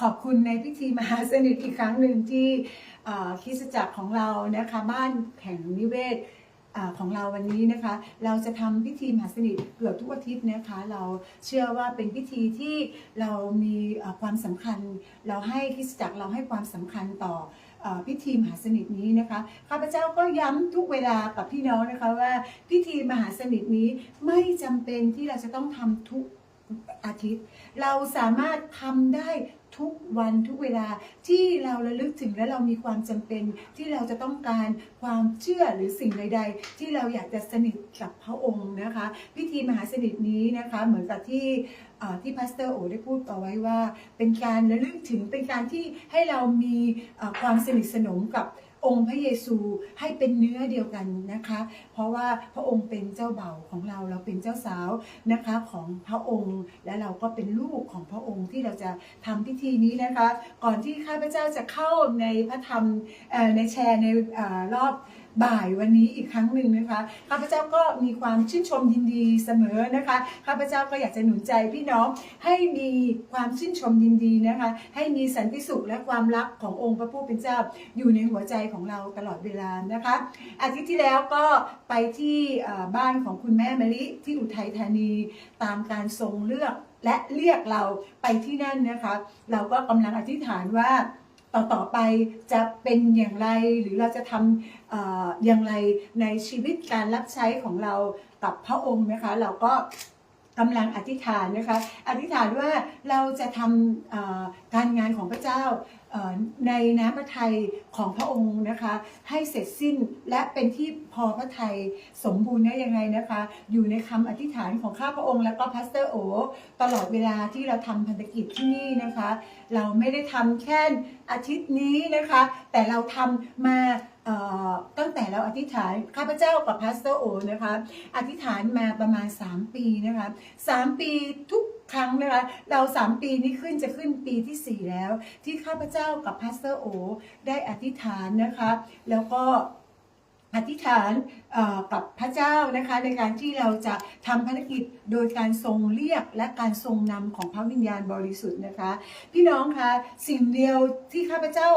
ขอบคุณในพิธีมหาสนิทอีกครั้งหนึ่งที่คริสตจักรของเรานะคะบ้านแห่งนิเวศอของเราวันนี้นะคะ เราจะทำพิธีมหาสนิทเกือบทุกอาทิตย์นะคะ เราเชื่อว่าเป็นพิธีที่เรามีความสำคัญ เราให้คริสตจักรเราให้ความสำคัญต่อเอ่อพิธีมหาสนิทนี้นะคะข้าพเจ้าก็ย้ำทุกเวลากับพี่น้องนะคะว่าพิธีมหาสนิทนี้ไม่จำเป็นที่เราจะต้องทำทุกอาทิตย์ เราสามารถทำได้ ทุกวันทุกเวลาที่เราระลึกถึงและเรามีความจำเป็น ที่เราจะต้องการความเชื่อหรือสิ่งใด ๆ ที่เราอยากจะสนิทกับพระองค์นะคะ พิธีมหาสนิทนี้นะคะ เหมือนกับที่ที่พาสเตอร์โอได้พูดเอาไว้ว่า เป็นการระลึกถึงเป็นการที่ให้เรามีความสนิทสนมกับ องค์พระเยซูให้เป็นเนื้อเดียวกันนะคะ เพราะว่าพระองค์เป็นเจ้าเบ่าวของเราเราเป็นเจ้าสาวนะคะของพระองค์ และเราก็เป็นลูกของพระองค์ที่เราจะทำพิธีนี้นะคะ ก่อนที่ข้าพเจ้าจะเข้าในพระธรรมในแชร์ในอรอบ บ่ายวันนี้อีกครั้งหนึ่งนะคะข้าพเจ้าก็มีความชื่นชมยินดีเสมอนะคะข้าพเจ้าก็อยากจะหนุนใจพี่น้องให้มีความชื่นชมยินดีนะคะ ให้มีสันติสุขและความรักขององค์พระผู้เป็นเจ้าอยู่ในหัวใจของเราตลอดเวลานะคะอาทิตย์ที่แล้วก็ไปที่บ้านของคุณแม่มะลิที่อุทัยธานีตามการทรงเลือกและเรียกเราไปที่นั่นนะคะ เราก็กำลังอธิษฐานว่า ต่อต่อไปจะเป็นอย่างไรหรือเราจะทำเอ่ออย่างไรในชีวิตการรับใช้ของเรากับพระองค์นะคะ เราก็ กำลังอธิษฐานนะคะ อธิษฐานว่าเราจะทำการงานของพระเจ้าในน้ำพระทัยของพระองค์นะคะ ให้เสร็จสิ้นและเป็นที่พอพระทัยสมบูรณ์ได้ยังไงนะคะ อยู่ในคำอธิษฐานของข้าพระองค์ และก็พาสเตอร์โอ ตลอดเวลาที่เราทำพันธกิจที่นี่นะคะ เราไม่ได้ทำแค่อาทิตย์นี้นะคะ แต่เราทำมา ตั้งแต่เราอธิษฐานข้าพเจ้ากับพาสเตอร์โอนะคะอธิษฐานมาประมาณ 3 ปีนะคะ3ปีทุกครั้งนะคะเรา3ปีนี้ขึ้นจะขึ้นปีทีสี่ 4 แล้ว ที่ข้าพเจ้ากับพาสเตอร์โอ ได้อธิษฐานนะคะ แล้วก็ อธิษฐานกับพระเจ้านะคะในการที่เราจะทำภารกิจโดยการทรงเรียกและการทรงนำของพระวิญญาณบริสุทธิ์นะคะ พี่น้องคะสิ่งเดียวที่ข้าพเจ้า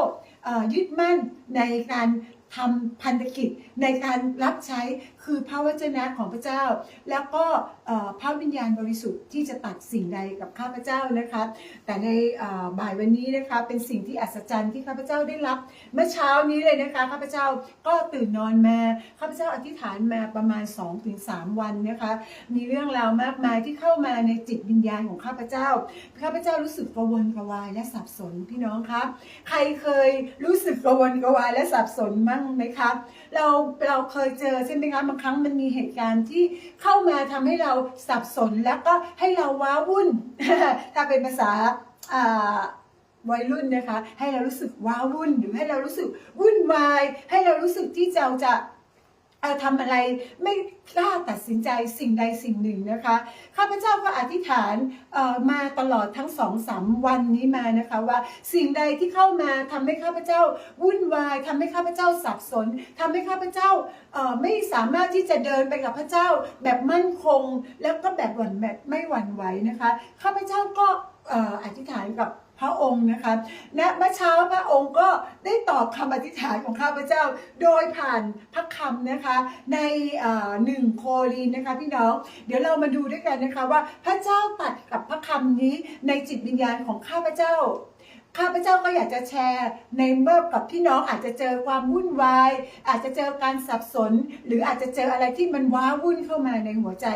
ยึดมั่นในการ ทำพันธกิจในการรับใช้คือพระวจนะของพระเจ้า แล้วก็พระวิญญาณบริสุทธิ์ที่จะตัดสิ่งใดกับข้าพเจ้านะคะ แต่ในบ่ายวันนี้นะคะเป็นสิ่งที่อัศจรรย์ที่ข้าพเจ้าได้รับ เมื่อเช้านี้เลยนะคะข้าพเจ้าก็ตื่นนอนมาข้าพเจ้าอธิษฐานมาประมาณ 2-3 วันนะคะ มีเรื่องราวมากมายที่เข้ามาในจิตวิญญาณของข้าพเจ้าข้าพเจ้ารู้สึกกระวนกระวายและสับสนพี่น้องครับใครเคยรู้สึกกระวนกระวายและสับสนมั่งไหมคะเราเราเคยเจอใช่ไหมคะบางครั้งมันมีเหตุการณ์ที่เข้ามาทำให้เราสับสนแล้วก็ให้เราว้าวุ่น ถ้าเป็นภาษาวัยรุ่นนะคะ ให้เรารู้สึกว้าวุ่นหรือให้เรารู้สึกวุ่นวาย ให้เรารู้สึกที่เราจะ ทำอะไรไม่กล้าตัดสินใจสิ่งใดสิ่งหนึ่งนะคะข้าพเจ้าก็อธิษฐานเอ่อมาตลอดทั้งสองสามวันนี้มานะคะว่าสิ่งใดที่เข้ามาทำให้ข้าพเจ้าวุ่นวายทำให้ข้าพเจ้าสับสนทำให้ข้าพเจ้าเอ่อไม่สามารถที่จะเดินไปกับพระเจ้าแบบมั่นคง แล้วก็แบบหวั่นแบบไม่หวั่นไหวนะคะข้าพเจ้าก็เอ่ออธิษฐานกับ พระองค์นะคะและเมื่อเช้าพระองค์ก็ได้ตอบคำอธิษฐานของข้าพเจ้า โดยผ่านพระคำนะคะในหนึ่งโครินนะคะพี่น้อง เดี๋ยวเรามาดูด้วยกันนะคะว่าพระเจ้าตัดกับพระคำนี้ในจิตวิญญาณของข้าพเจ้า ข้าพเจ้าก็อยากจะแชร์ ในเมื่อกับพี่น้องอาจจะเจอความวุ่นวาย อาจจะเจอการสับสน หรืออาจจะเจออะไรที่มันว้าวุ่นเข้ามาในหัวใจ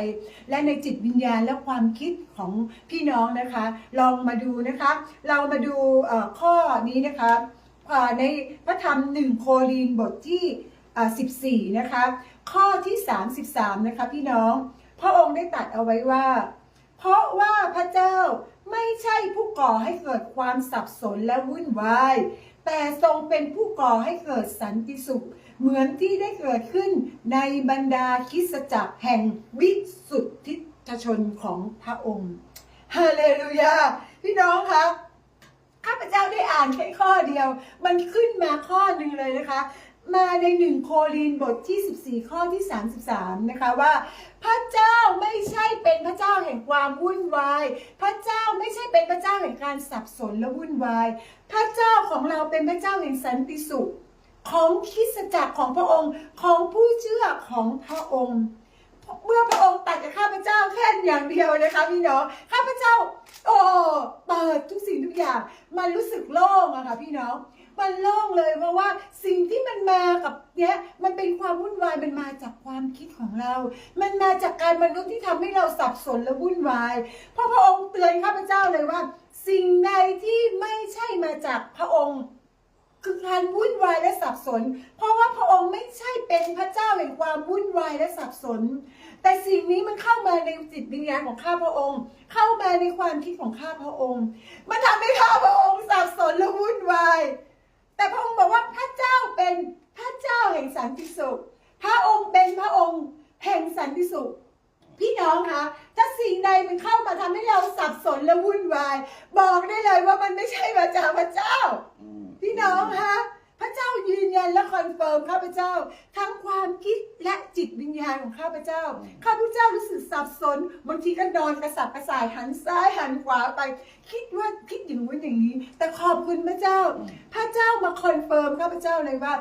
และในจิตวิญญาณและความคิดของพี่น้องนะคะ ลองมาดูนะคะ เรามาดูข้อนี้นะคะในพระธรรมหนึ่งโครินบทที่ 14 นะคะ ข้อที่ 33 นะคะพี่น้อง พระองค์ได้ตัดเอาไว้ว่า เพราะว่าพระเจ้า ไม่ใช่ผู้ก่อให้เกิดความสับสนและวุ่นวาย แต่ทรงเป็นผู้ก่อให้เกิดสันติสุข เหมือนที่ได้เกิดขึ้นในบรรดาคิสจักรแห่งวิสุทธิชนของพระองค์ฮาเลลูยา พี่น้องคะข้าพเจ้าได้อ่านแค่ข้อเดียว มันขึ้นมาข้อหนึ่งเลยนะคะ มาในหนึ่งโครินบทที่ 14 ข้อที่ 33 นะคะว่า พระเจ้าไม่ใช่เป็นพระเจ้าแห่งความวุ่นวาย พระเจ้าไม่ใช่เป็นพระเจ้าแห่งการสับสนและวุ่นวาย พระเจ้าของเราเป็นพระเจ้าแห่งสันติสุข ของคริสตจักรของพระองค์ของผู้เชื่อของพระองค์เมื่อพระองค์ตัดกับข้าพเจ้าแค่อย่างเดียวนะคะพี่น้องข้าพเจ้า โอ้เปิดทุกสิ่งทุกอย่าง มันรู้สึกโล่งอะค่ะพี่น้อง มันโล่งเลยเพราะว่าสิ่งที่มันมากับเนี้ยมันเป็นความวุ่นวายมันมาจากความคิดของเรา มันมาจากการมนุษย์ที่ทำให้เราสับสนและวุ่นวายเพราะพระองค์เตือนข้าพเจ้าเลยว่า สิ่งใดที่ไม่ใช่มาจากพระองค์คือการวุ่นวายและสับสน เพราะว่าพระองค์ไม่ใช่เป็นพระเจ้าแห่งความวุ่นวายและสับสน แต่สิ่งนี้มันเข้ามาในจิตวิญญาณของข้าพระองค์ เข้ามาในความคิดของข้าพระองค์ มันทำให้ข้าพระองค์สับสนและวุ่น แต่พระองค์บอกว่าพระเจ้าเป็นพระเจ้าแห่งสันติสุข พระองค์เป็นพระองค์แห่งสันติสุข พี่น้องคะถ้าสิ่งใดมันเข้ามาทำให้เราสับสนและวุ่นวาย บอกได้เลยว่ามันไม่ใช่มาจากพระเจ้าอืมพี่น้องคะ พระเจ้ายืนยันและคอนเฟิร์มข้าพเจ้า ทั้งความคิดและจิตวิญญาณของข้าพเจ้า ข้าพเจ้ารู้สึกสับสนบางทีก็นอนกระสับกระส่ายหันซ้ายหันขวาไป คิดว่าคิดอย่างนู้นอย่างนี้ แต่ขอบคุณพระเจ้า พระเจ้ามาคอนเฟิร์มข้าพเจ้าเลยว่า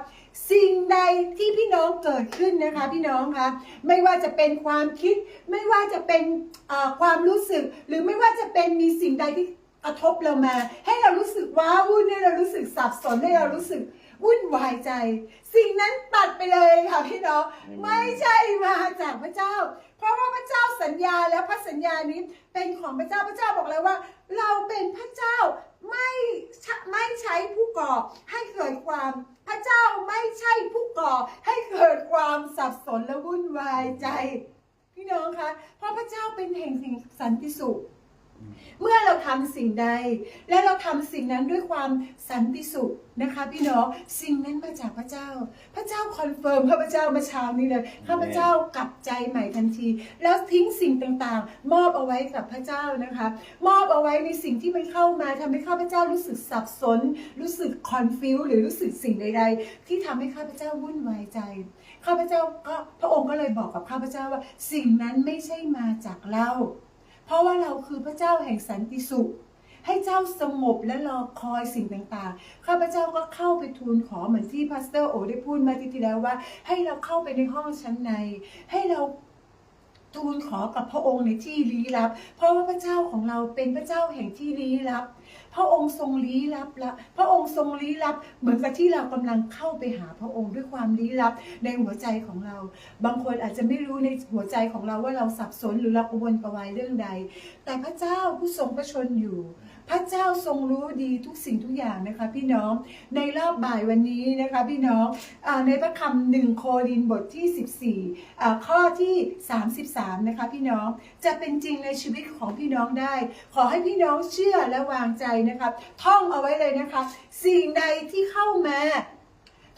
สิ่งใดที่พี่น้องเกิดขึ้นนะคะ พี่น้องคะไม่ว่าจะเป็นความคิด ไม่ว่าจะเป็นเอ่อความรู้สึก หรือไม่ว่าจะเป็นมีสิ่งใดที่กระทบเรามา ให้เรารู้สึกว้าวุ่นให้เรารู้สึกสับสนให้เรารู้สึก วุ่นวายใจ สิ่งนั้นตัดไปเลยค่ะพี่น้องไม่ใช่มาจากพระเจ้า เพราะว่าพระเจ้าสัญญาแล้วพระสัญญานี้เป็นของพระเจ้าพระเจ้าบอกแล้วว่า เราเป็นพระเจ้าไม่ใช่ไม่ใช้ผู้ก่อให้เกิดความพระเจ้าไม่ใช่ผู้ก่อให้เกิดความสับสนและวุ่นวายใจ พี่น้องคะเพราะพระเจ้าเป็นแห่งสิ่งสันติสุข เมื่อเราทำสิ่งใด และเราทำสิ่งนั้นด้วยความสันติสุขนะคะพี่น้องสิ่งนั้นมาจากพระเจ้า พระเจ้าคอนเฟิร์มข้าพเจ้าเมื่อเช้านี้เลยข้าพเจ้ากลับใจใหม่ทันที แล้วทิ้งสิ่งต่างๆ มอบเอาไว้กับพระเจ้านะคะ มอบเอาไว้ในสิ่งที่มันเข้ามาทำให้ข้าพเจ้ารู้สึกสับสน รู้สึกคอนฟิวหรือรู้สึกสิ่งใด ๆ ที่ทำให้ข้าพเจ้าวุ่นวายใจข้าพเจ้าก็พระองค์ก็เลยบอกกับข้าพเจ้าว่า สิ่งนั้นไม่ใช่มาจากเรา เพราะว่าเราคือพระเจ้าแห่งสันติสุข ให้เจ้าสงบและรอคอยสิ่งต่างๆ ข้าพเจ้าก็เข้าไปทูลขอเหมือนที่พาสเตอร์โอได้พูดมาทีที่แล้วว่า ให้เราเข้าไปในห้องชั้นใน ให้เรา ทูลขอกับพระองค์ในที่ลี้ลับ เพราะว่าพระเจ้าของเราเป็นพระเจ้าแห่งที่ลี้ลับ พระองค์ทรงลี้ลับละพระองค์ทรงลี้ลับ เหมือนกับที่เรากำลังเข้าไปหาพระองค์ด้วยความลี้ลับในหัวใจของเรา บางคนอาจจะไม่รู้ในหัวใจของเราว่าเราสับสนหรือเรากระวนกระวายเรื่องใด แต่พระเจ้าผู้ทรงพระชนอยู่ พระเจ้าทรงรู้ดีทุกสิ่งทุกอย่างนะคะพี่น้องในรอบบ่ายวันนี้นะคะพี่น้องอในพระคำหนึ่งโครินบทที่ 14อ่ข้อที่ 33 นะคะพี่น้องจะเป็นจริงในชีวิตของพี่น้องได้ ขอให้พี่น้องเชื่อและวางใจนะคะท่องเอาไว้เลยนะคะสิ่งใดที่เข้ามา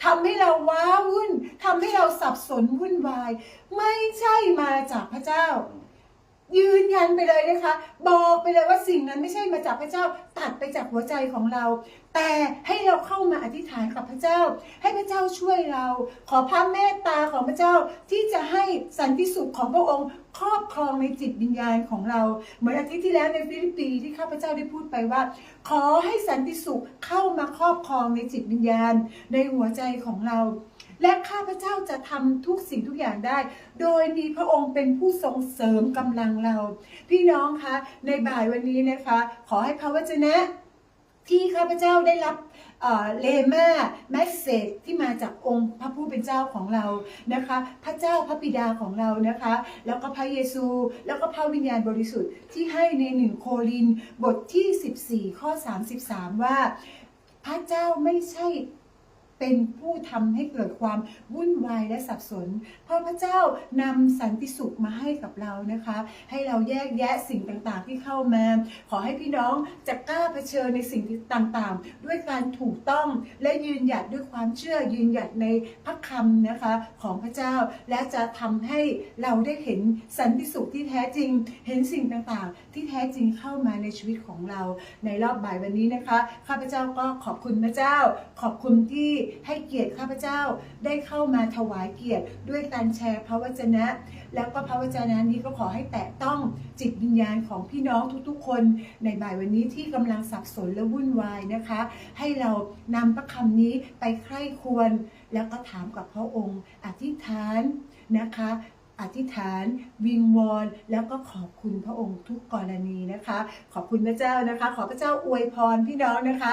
ทำให้เราว้าวุ่นทำให้เราสับสนวุ่นวาย ไม่ใช่มาจากพระเจ้า ยืนยันไปเลยนะคะ บอกไปเลยว่าสิ่งนั้นไม่ใช่มาจากพระเจ้าตัดไปจากหัวใจของเรา แต่ให้เราเข้ามาอธิษฐานกับพระเจ้า ให้พระเจ้าช่วยเรา ขอพระเมตตาของพระเจ้าที่จะให้สันติสุขของพระองค์ครอบครองในจิตวิญญาณของเรา เหมือนอาทิตย์ที่แล้วในฟิลิปปีที่ข้าพเจ้าได้พูดไปว่า ขอให้สันติสุขเข้ามาครอบครองในจิตวิญญาณในหัวใจของเรา และข้าพเจ้าจะทำทุกสิ่งทุกอย่างได้ โดยมีพระองค์เป็นผู้ทรงเสริมกำลังเรา พี่น้องคะในบ่ายวันนี้นะคะ ขอให้พระวจนะที่ข้าพเจ้าได้รับเลมาแมสเซจที่มาจากองค์พระผู้เป็นเจ้าของเรานะคะ พระเจ้าพระบิดาของเรานะคะ แล้วก็พระเยซู แล้วก็พระวิญญาณบริสุทธิ์ที่ให้ในหนึ่งโครินบทที่ 14 ข้อ 33 ว่า พระเจ้าไม่ใช่ เป็นผู้ทำให้เกิดความวุ่นวายและสับสน เพราะพระเจ้านำสันติสุขมาให้กับเรานะคะ ให้เราแยกแยะสิ่งต่างๆที่เข้ามา ขอให้พี่น้องจะกล้าเผชิญในสิ่งต่างๆ ด้วยการถูกต้องและยืนหยัดด้วยความเชื่อยืนหยัดในพระคำนะคะของพระเจ้าและจะทำให้เราได้เห็นสันติสุขที่แท้จริง เห็นสิ่งต่างๆ ที่แท้จริงเข้ามาในชีวิตของเรา ในรอบบ่ายวันนี้นะคะข้าพเจ้าก็ขอบคุณพระเจ้า ขอบคุณที่ให้เกียรติข้าพเจ้าได้เข้ามาถวายเกียรติด้วยการแชร์พระวจนะ แล้วก็พระวจนะนี้ก็ขอให้แตะต้องจิตวิญญาณของพี่น้องทุกๆ คนในบ่ายวันนี้ที่กำลังสับสนและวุ่นวายนะคะ ให้เรานำพระคำนี้ไปใคร่ควร แล้วก็ถามกับพระองค์ อธิษฐานนะคะอธิษฐาน วิงวอนแล้วก็ขอบคุณพระองค์ทุกกรณีนะคะ ขอบคุณพระเจ้านะคะ ขอพระเจ้าอวยพรพี่น้องนะคะ